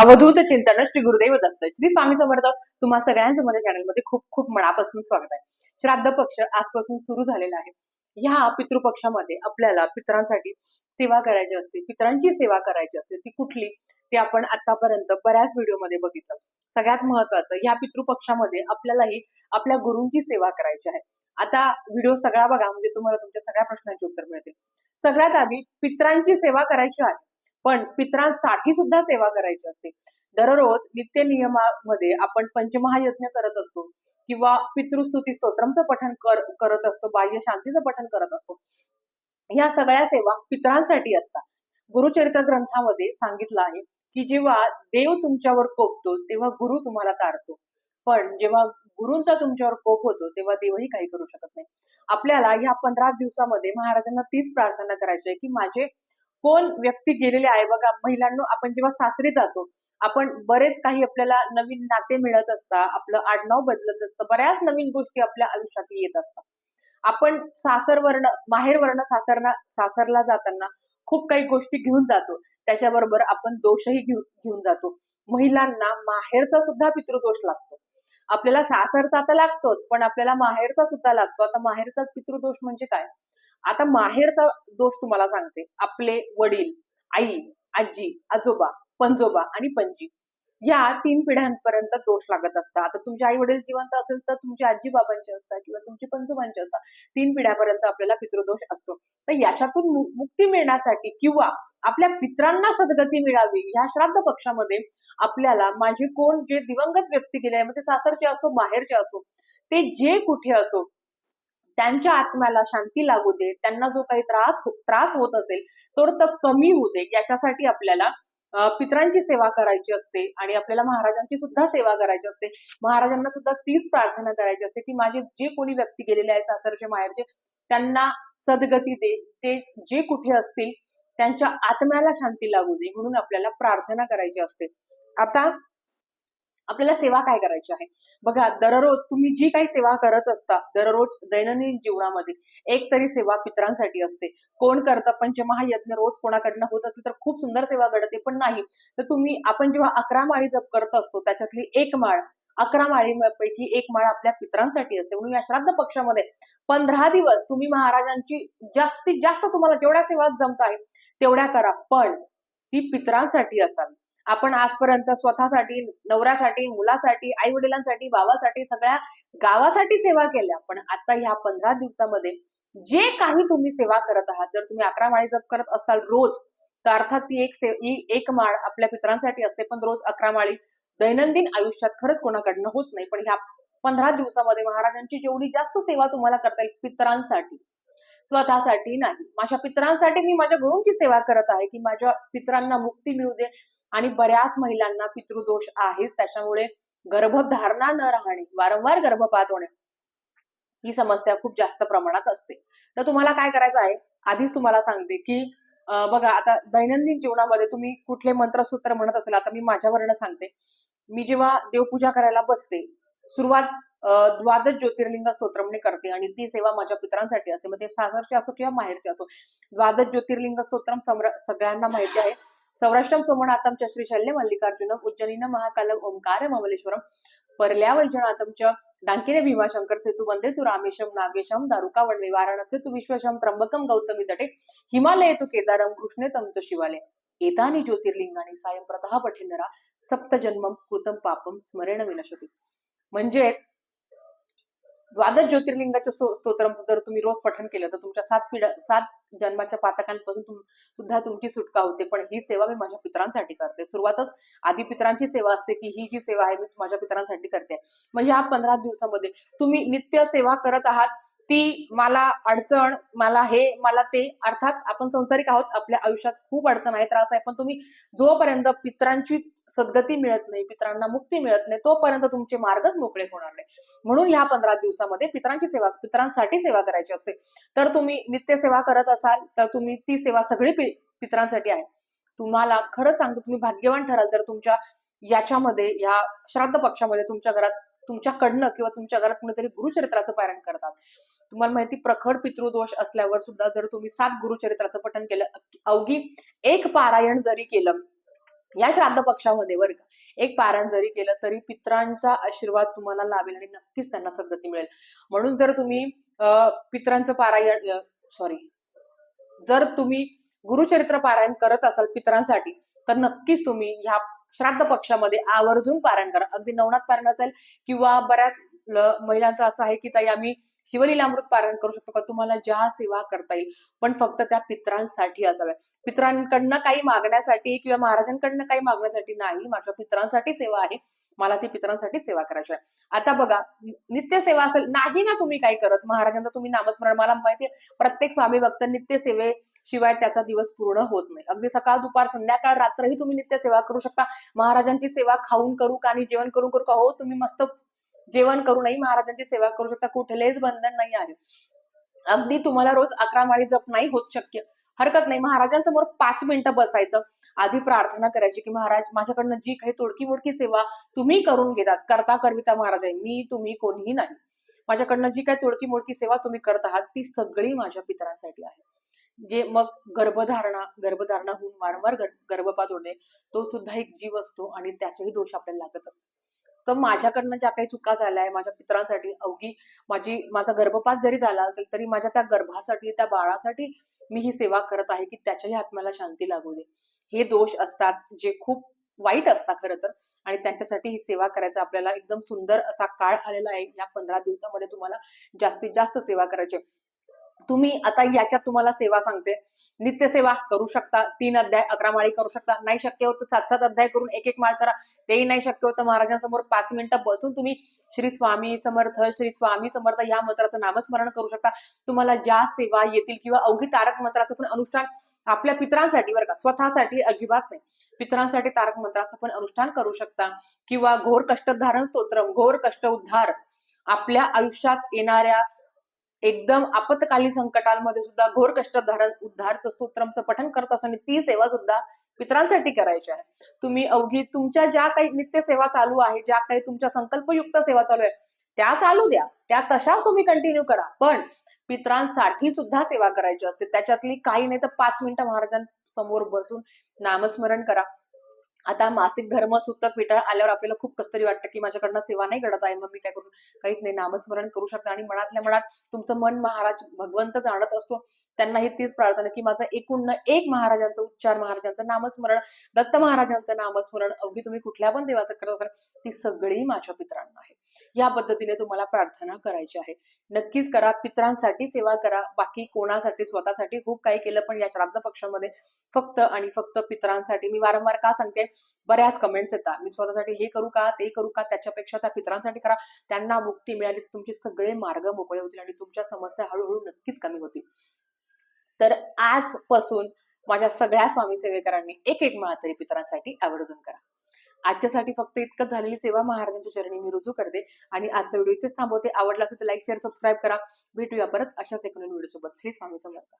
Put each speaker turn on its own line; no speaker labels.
अवधूत चिंतन श्री गुरुदेव दत्त. श्री स्वामी समर्थ तुम्हा सगळ्यांचं माझ्या चॅनलमध्ये खूप खूप मनापासून स्वागत आहे. श्राद्ध पक्ष आजपासून सुरू झालेला आहे. ह्या पितृपक्षामध्ये आपल्याला पितरांसाठी सेवा करायची असते पितरांची सेवा करायची असते ती कुठली ते आपण आतापर्यंत बऱ्याच व्हिडिओमध्ये बघितलं. सगळ्यात महत्वाचं ह्या पितृपक्षामध्ये आपल्यालाही आपल्या गुरूंची सेवा करायची आहे. आता व्हिडिओ सगळा बघा म्हणजे तुम्हाला तुमच्या सगळ्या प्रश्नांची उत्तर मिळतील. सगळ्यात आधी पितरांची सेवा करायची आहे. पण पितरांसाठी सुद्धा सेवा करायची असते. दररोज नित्य नियमामध्ये आपण पंचमहायज्ञ करत असतो किंवा पितृस्तुती स्तोत्रमचं पठन कर, करत असतो बाह्य शांतीचं पठन करत असतो. या सगळ्या सेवा पितरांसाठी असतात. गुरुचरित्र ग्रंथामध्ये सांगितलं आहे की जेव्हा देव तुमच्यावर कोपतो तेव्हा गुरु तुम्हाला तारतो. पण जेव्हा गुरुंचा तुमच्यावर कोप होतो तेव्हा देवही काही करू शकत नाही. आपल्याला ह्या पंधरा दिवसामध्ये महाराजांना तीच प्रार्थना करायची आहे की माझे कोण व्यक्ती गेलेले आहे? बघा महिलांना आपण जेव्हा सासरी जातो आपण बरेच काही आपल्याला नवीन नाते मिळत असतात आपलं आडनाव बदलत असतं बऱ्याच नवीन गोष्टी आपल्या आयुष्यात येत असतात. आपण सासरवर्ण माहेरवर्ण सासरना सासरला जाताना खूप काही गोष्टी घेऊन जातो. त्याच्याबरोबर आपण दोषही घेऊन घेऊन जातो. महिलांना माहेरचा सुद्धा पितृदोष लागतो. आपल्याला सासरचा तर लागतोच पण आपल्याला माहेरचा सुद्धा लागतो. आता माहेरचा पितृदोष म्हणजे काय? आता माहेरचा दोष तुम्हाला सांगते. आपले वडील आई आजी आजोबा पंजोबा आणि पणजी या तीन पिढ्यांपर्यंत दोष लागत असतात. आता तुमचे आई वडील जिवंत असेल तर तुमचे आजी बाबांचे असतात किंवा तुमचे पंजोबांचे असतात. तीन पिढ्यापर्यंत आपल्याला पितृदोष असतो. तर याच्यातून मु- मुक्ती मिळण्यासाठी किंवा आपल्या पित्रांना सद्गती मिळावी ह्या श्राद्ध पक्षामध्ये आपल्याला माझे कोण जे दिवंगत व्यक्ती गेले म्हणजे सासरचे असो माहेरचे असो ते जे कुठे असो त्यांच्या आत्म्याला शांती लागू दे. त्यांना जो काही त्रास हो, त्रास होत असेल तो तर कमी होऊ दे. याच्यासाठी आपल्याला पित्रांची पितरांची सेवा करायची असते आणि आपल्याला महाराजांची सुद्धा सेवा करायची असते. महाराजांना सुद्धा तीच प्रार्थना करायची असते की माझे जे कोणी व्यक्ती गेलेले आहे सासरचे माहेरचे त्यांना सदगती दे. ते जे कुठे असतील त्यांच्या आत्म्याला शांती लागू दे म्हणून आपल्याला प्रार्थना करायची असते. आता आपल्याला सेवा काय करायची आहे? बघा दररोज तुम्ही जी काही सेवा करत असता दररोज दैनंदिन जीवनामध्ये एक तरी सेवा पितरांसाठी असते. कोण करतं पंचमहायज्ञ रोज कोणाकडनं होत असेल तर खूप सुंदर सेवा घडते पण नाही. तर तुम्ही आपण जेव्हा अकरा माळी जप करत असतो त्याच्यातली एक माळ अकरा माळीपैकी एक माळ आपल्या पितरांसाठी असते. म्हणून या श्राद्ध पक्षामध्ये पंधरा दिवस तुम्ही महाराजांची जास्तीत जास्त तुम्हाला जेवढ्या सेवा जमत आहे तेवढ्या करा. पण ती पितरांसाठी असावी. आपण आजपर्यंत स्वतःसाठी नवऱ्यासाठी मुलासाठी आई वडिलांसाठी भावासाठी सगळ्या गावासाठी सेवा केल्या. पण आता ह्या पंधरा दिवसामध्ये जे काही तुम्ही सेवा करत आहात जर तुम्ही अकरा माळी जप करत असाल रोज तर अर्थात ती एक ही एक माळ आपल्या पितरांसाठी असते. पण रोज अकरा माळी दैनंदिन आयुष्यात खरंच कोणाकडनं होत नाही. पण ह्या पंधरा दिवसामध्ये महाराजांची जेवढी जास्त सेवा तुम्हाला करता येईल पितरांसाठी स्वतःसाठी नाही. माझ्या पितरांसाठी मी माझ्या गुरूंची सेवा करत आहे की माझ्या पितरांना मुक्ती मिळू दे. आणि बऱ्याच महिलांना पितृदोष आहेच. त्याच्यामुळे गर्भधारणा न राहणे वारंवार गर्भपात होणे ही समस्या खूप जास्त प्रमाणात असते. तर तुम्हाला काय करायचं आहे? आधीच तुम्हाला सांगते की बघा आता दैनंदिन जीवनामध्ये तुम्ही कुठले मंत्रसूत्र म्हणत असेल आता मी माझ्यावरनं सांगते. मी जेव्हा देवपूजा करायला बसते सुरुवात द्वादश ज्योतिर्लिंग स्तोत्रमने करते आणि ती सेवा माझ्या पित्रांसाठी असते. मग ते सासरचे असो किंवा माहेरचे असो. द्वादश ज्योतिर्लिंग स्तोत्रम सम्र- सगळ्यांना माहिती आहे. सौराष्ट्रम सोमनाथम च श्री शल्य मल्लिकार्जुनम उज्जैनीन महाकालम ओंकार ममलेश्वरम पर्ल्यावैजनाथम च डांकिने भीमाशंकर सेतू वंदे तू रामेशम नागेशम दारुकावण वणवे वाराणसे तू विश्वशम त्र्यंबकम गौतमी तटे हिमालय तू केदारम कृष्णे तम तु शिवालय एतानी ज्योतिर्लिंगाने सायं प्रतः सप्त सप्तजन्मम कृतम पापम स्मरेण विनशती म्हणजे द्वादश ज्योतिर्लिंगाच्या स्तोत्रांचं जर तुम्ही रोज पठण केलं तर तुमच्या सात पिढ्या सात जन्माच्या पातकांपासून तुम सुद्धा तुमची सुटका होते. पण ही सेवा मी माझ्या पितरांसाठी करते. सुरुवातच आधी पितरांची सेवा असते की ही जी सेवा आहे मी माझ्या पितरांसाठी करते. म्हणजे मग ह्या पंधरा दिवसामध्ये तुम्ही नित्य सेवा करत आहात. ती मला अडचण मला हे मला ते. अर्थात आपण संसारिक आहोत आपल्या आयुष्यात खूप अडचण आहे त्रास आहे. पण तुम्ही जोपर्यंत पितरांची सद्गती मिळत नाही पितरांना मुक्ती मिळत नाही तोपर्यंत तुमचे मार्गच मोकळे होणार नाही. म्हणून ह्या पंधरा दिवसामध्ये पितरांची सेवा पितरांसाठी सेवा करायची असते. तर तुम्ही नित्य सेवा करत असाल तर तुम्ही ती सेवा सगळी पित्रांसाठी पितरांसाठी आहे. तुम्हाला खरं सांगतो तुम्ही भाग्यवान ठराल जर तुमच्या याच्यामध्ये या श्राद्ध पक्षामध्ये तुमच्या घरात तुमच्याकडनं किंवा तुमच्या घरात कुणीतरी गुरुचरित्राचं पारायण करतात. तुम्हाला माहिती प्रखर पितृदोष असल्यावर सुद्धा जर तुम्ही सात गुरुचरित्राचं पठण केलं अवघी एक पारायण जरी केलं या श्राद्ध पक्षामध्ये बरं का एक पारायण जरी केलं तरी पित्रांचा आशीर्वाद तुम्हाला लाभेल आणि नक्कीच त्यांना सद्गती मिळेल. म्हणून जर तुम्ही अं, पित्रांचं पारायण सॉरी जर तुम्ही गुरुचरित्र पारायण करत असाल पित्रांसाठी तर नक्कीच तुम्ही ह्या श्राद्ध पक्षामध्ये आवर्जून पारायण करा. अगदी नवनाथ पारायण असेल किंवा बऱ्याच महिलांचं असं आहे की ताई आम्ही शिवलीलामृत पारण करू शकतो का? तुम्हाला ज्या सेवा करता येईल पण फक्त त्या पित्रांसाठी असाव्या. पित्रांकडनं काही मागण्यासाठी किंवा महाराजांकडनं काही मागण्यासाठी नाही माझ्या पित्रांसाठी सेवा आहे. मला ती पित्रांसाठी सेवा करायची आहे. आता बघा नित्य सेवा असेल नाही ना तुम्ही काय करत. महाराजांचं तुम्ही नामस्मरण मला माहिती प्रत्येक स्वामी भक्त नित्य सेवेशिवाय त्याचा दिवस पूर्ण होत नाही. अगदी सकाळ दुपार संध्याकाळ रात्रही तुम्ही नित्य सेवा करू शकता. महाराजांची सेवा खाऊन करू का आणि जेवण करून करू का? हो तुम्ही मस्त जेवण करूनही महाराजांची सेवा करू शकता कुठलेच बंधन नाही आहे. अगदी तुम्हाला रोज अकरा माळी जप नाही होत शक्य. हरकत नाही. महाराजांसमोर पाच मिनिटं बसायचं. आधी प्रार्थना करायची की महाराज माझ्याकडनं जी काही तोडकी मोडकी सेवा तुम्ही करून घेतात करता करविता महाराज आहे मी तुम्ही कोणीही नाही. माझ्याकडनं जी काही तोडकी मोडकी सेवा तुम्ही करत आहात ती सगळी माझ्या पितरांसाठी आहे. जे मग गर्भधारणा गर्भधारणा होऊन वारंवार गर्भपात होणे तो सुद्धा एक जीव असतो आणि त्याचेही दोष आपल्याला लागत असतात. तर माझ्याकडनं ज्या काही चुका झाल्या आहे माझ्या पित्रांसाठी अवघी माझी माझा गर्भपात जरी झाला असेल तरी माझ्या त्या गर्भासाठी त्या बाळासाठी मी ही सेवा करत आहे की त्याच्याही आत्म्याला शांती लागू दे. हे दोष असतात जे खूप वाईट असतात खरं तर. आणि त्यांच्यासाठी ही सेवा करायचा आपल्याला एकदम सुंदर असा काळ आलेला आहे. या पंधरा दिवसामध्ये तुम्हाला जास्तीत जास्त सेवा करायची तुम्ही आता याच्यात तुम्हाला सेवा सांगते. नित्य सेवा करू शकता. तीन अध्याय अकरा माळी करू शकता. नाही शक्य होतं सात सात अध्याय करून एक एक माळ करा. तेही नाही शक्य होतं महाराजांसमोर पाच मिनिटं बसून तुम्ही श्री स्वामी समर्थ श्री स्वामी समर्थ या मंत्राचं नामस्मरण करू शकता. तुम्हाला ज्या सेवा येतील किंवा अवघी तारक मंत्राचं पण अनुष्ठान आपल्या पितरांसाठी बरं का स्वतःसाठी अजिबात नाही. पितरांसाठी तारक मंत्राचं पण अनुष्ठान करू शकता. किंवा घोर कष्टधारण स्तोत्रम घोर कष्ट उद्धार. आपल्या आयुष्यात येणाऱ्या एकदम आपत्कालीन संकटांमध्ये सुद्धा घोर कष्टधारण उद्धारचं स्तोत्रमचं पठन करत असताना ती सेवा सुद्धा पितरांसाठी करायची आहे. तुम्ही अवघी तुमच्या ज्या काही नित्य सेवा चालू आहे ज्या काही तुमच्या संकल्पयुक्त सेवा चालू आहे त्या चालू द्या. त्या तशाच तुम्ही कंटिन्यू करा. पण पितरांसाठी सुद्धा सेवा करायची असते. त्याच्यातली काही नाही तर पाच मिनिटं महाराजांसमोर बसून नामस्मरण करा. आता मासिक धर्म सुतक विटाळ आल्यावर आपल्याला खूप कसतरी वाटतं की माझ्याकडनं सेवा नाही घडत आहे मग मी काय करू? काहीच नाही नामस्मरण करू शकता आणि मनातल्या मनात तुमचं मन महाराज भगवंत जाणत असतो त्यांनाही तीच प्रार्थना की माझं एकूण एक महाराजांचं उच्चार महाराजांचं नामस्मरण दत्त महाराजांचं नामस्मरण अवघी तुम्ही कुठल्या पण देवाचं करत असाल ती सगळी माझ्या मित्रांना आहे. या पद्धतीने तुम्हाला प्रार्थना करायची आहे. नक्कीच करा पितरांसाठी सेवा करा बाकी कोणासाठी स्वतःसाठी खूप काही केलं पण या श्राद्ध पक्षामध्ये फक्त आणि फक्त पितरांसाठी. मी वारंवार का सांगते? बऱ्याच कमेंट्स येतात. मी स्वतःसाठी हे करू का ते करू का त्याच्यापेक्षा त्या पितरांसाठी करा. त्यांना मुक्ती मिळाली तर तुमचे सगळे मार्ग मोकळे होतील आणि तुमच्या समस्या हळूहळू नक्कीच कमी होतील. तर आजपासून माझ्या सगळ्या स्वामी सेवेकरांनी एक एक माळा तरी पितरांसाठी आवर्जून करा. आजच्यासाठी फक्त इतकंच झालेली सेवा महाराजांच्या चरणी मी रुजू करते. आणि आजचा व्हिडिओ इथेच थांबवते. आवडला असेल तर लाईक शेअर सबस्क्राईब करा. भेटूया परत अशाच एक नवीन व्हिडिओ सोबत श्री स्वामी समर्थ.